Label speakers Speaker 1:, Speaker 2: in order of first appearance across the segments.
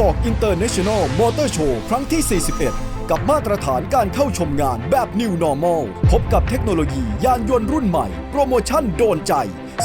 Speaker 1: กอกอินเตอร์เนชั่นแนลมอเตอร์โชว์ครั้งที่ 41 กับมาตรฐานการเข้าชมงานแบบ New Normal พบกับเทคโนโลยียานยนต์รุ่นใหม่ โปรโมชั่นโดนใจ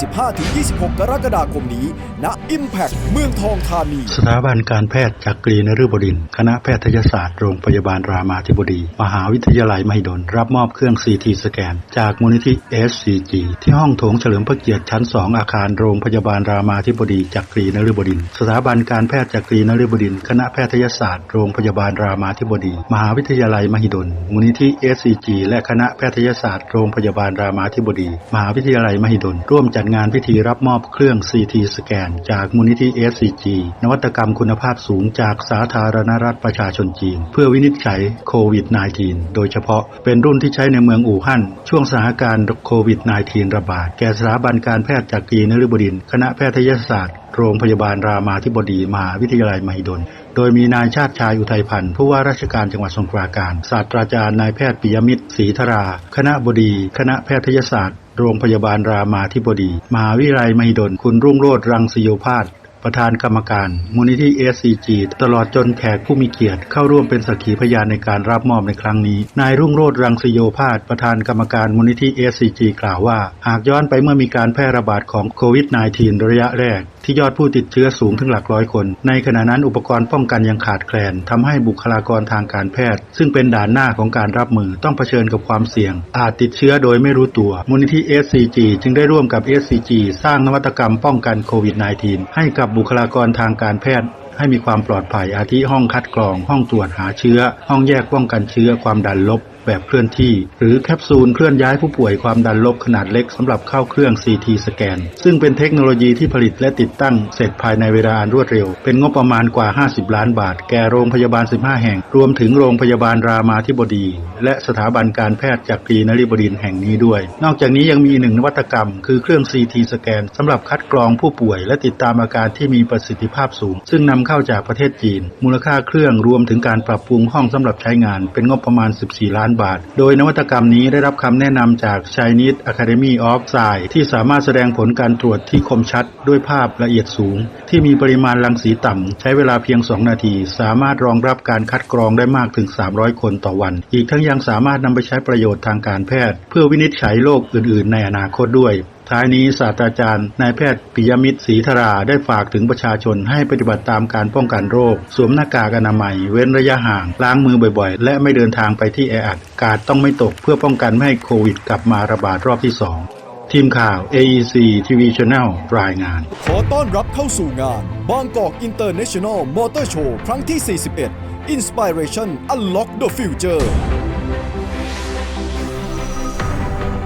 Speaker 1: 15-26 กรกฎาคมนี้ ณ Impact เมืองทองธานี
Speaker 2: สถาบันการแพทย์จากกรีนฤบดิน คณะแพทยศาสตร์โรงพยาบาลรามาธิบดี มหาวิทยาลัยมหิดล รับมอบเครื่อง CT สแกน จากมูลนิธิ SCG ที่ห้องโถงเฉลิมพระเกียรติชั้น 2 อาคารโรงพยาบาลรามาธิบดีจากกรีนฤบดิน สถาบันการแพทย์จากกรีนฤบดิน คณะแพทยศาสตร์โรงพยาบาลรามาธิบดี มหาวิทยาลัยมหิดล มูลนิธิ SCG และคณะแพทยศาสตร์โรงพยาบาลรามาธิบดี มหาวิทยาลัยมหิดลร่วมจัดงานพิธีรับมอบเครื่อง CT สแกน จากมูลนิธิ SCG นวัตกรรมคุณภาพสูงจากสาธารณรัฐประชาชนจีน เพื่อวินิจฉัยโควิด -19 โดยเฉพาะเป็นรุ่นที่ใช้ในเมืองอู่ฮั่น ช่วงสถานการณ์โควิด -19 ระบาด แก่สถาบันการแพทย์จากกีนฤบดิน คณะแพทยศาสตร์ โรงพยาบาลรามาธิบดีมหาวิทยาลัยมหิดล โดยมีนายชาติชายอุทัยพันธ์ผู้ว่าราชการจังหวัดสงขลาการ ศาสตราจารย์นายแพทย์ปิยมิตรศรีธรา คณะบดี คณะแพทยศาสตร์ โรงพยาบาลรามาธิบดี มหาวิทยาลัยมหิดล คุณรุ่งโรจน์รังสโยภาส ประธานกรรมการ มูลนิธิ SCG ตลอดจนแขกผู้มีเกียรติ เข้าร่วมเป็นสักขีพยานในการรับมอบในครั้งนี้ นายรุ่งโรจน์รังสโยภาสประธานกรรมการมูลนิธิ SCG กล่าวว่า หากย้อนไปเมื่อมีการแพร่ระบาดของโควิด -19 ระยะแรก ที่ยอดผู้ติดเชื้อสูงถึงหลักร้อยคน ในขณะนั้นอุปกรณ์ป้องกันยังขาดแคลนทำให้บุคลากรทางการแพทย์ ซึ่งเป็นด่านหน้าของการรับมือต้องเผชิญกับความเสี่ยง อาจติดเชื้อโดยไม่รู้ตัว มูลนิธิ SCG จึงได้ร่วมกับ SCG สร้างนวัตกรรมป้องกันโควิด -19 ให้กับบุคลากรทางการแพทย์ให้มีความปลอดภัยอาทิห้องคัดกรอง ห้องตรวจหาเชื้อ ห้องแยกป้องกันเชื้อความดันลบ แบบเคลื่อนที่ หรือแคปซูลเคลื่อนย้ายผู้ป่วยความดันลบขนาดเล็กสำหรับเข้าเครื่อง CT สแกน ซึ่งเป็นเทคโนโลยีที่ผลิตและติดตั้งเสร็จภายในเวลาอันรวดเร็ว เป็นงบประมาณกว่า 50 ล้านบาท แก่โรงพยาบาล 15 แห่ง รวมถึงโรงพยาบาลรามาธิบดี และสถาบันการแพทย์จากรีนฤบดินแห่งนี้ด้วย นอกจากนี้ยังมีหนึ่งนวัตกรรม คือเครื่อง CT สแกนสำหรับคัดกรองผู้ป่วย และติดตามอาการที่มีประสิทธิภาพสูง ซึ่งนำเข้าจากประเทศจีน มูลค่าเครื่องรวมถึงการปรับปรุงห้องสำหรับใช้งานเป็นงบประมาณ 14 ล้านบาท โดยนวัตกรรมนี้ได้รับคำแนะนำจาก Chinese Academy of Science ที่สามารถแสดงผลการตรวจที่คมชัด ด้วยภาพละเอียดสูง ที่มีปริมาณรังสีต่ำ ใช้เวลาเพียง 2 นาที สามารถรองรับการคัดกรองได้มากถึง 300 คนต่อวัน อีกทั้งยังสามารถนำไปใช้ประโยชน์ทางการแพทย์ เพื่อวินิจฉัยโรคอื่น ๆ ในอนาคตด้วย ท้ายนี้ศาสตราจารย์นายแพทย์ปิยมิตรศรีธราได้ฝากถึงประชาชนให้ปฏิบัติตามการป้องกันโรค สวมหน้ากากอนามัย เว้นระยะห่าง ล้างมือบ่อยๆ และไม่เดินทางไปที่แออัดกาดต้องไม่ตกเพื่อป้องกันไม่ให้โควิด กลับมาระบาดรอบที่ 2 ทีมข่าว AEC TV Channel รายงาน
Speaker 1: ขอต้อนรับเข้าสู่งานบางกอกอินเตอร์เนชั่นแนลมอเตอร์โชว์ครั้งที่ 41 Inspiration Unlock the Future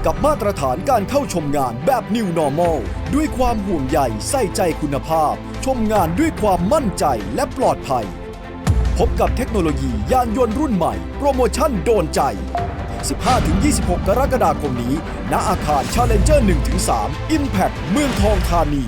Speaker 1: กับมาตรฐานการเข้าชมงานแบบ New Normal ด้วยความห่วงใยใส่ใจคุณภาพ ชมงานด้วยความมั่นใจและปลอดภัย พบกับเทคโนโลยียานยนต์รุ่นใหม่ โปรโมชั่นโดนใจ 15-26 กรกฎาคมนี้ ณอาคาร Challenger 1-3 Impact เมืองทองธานี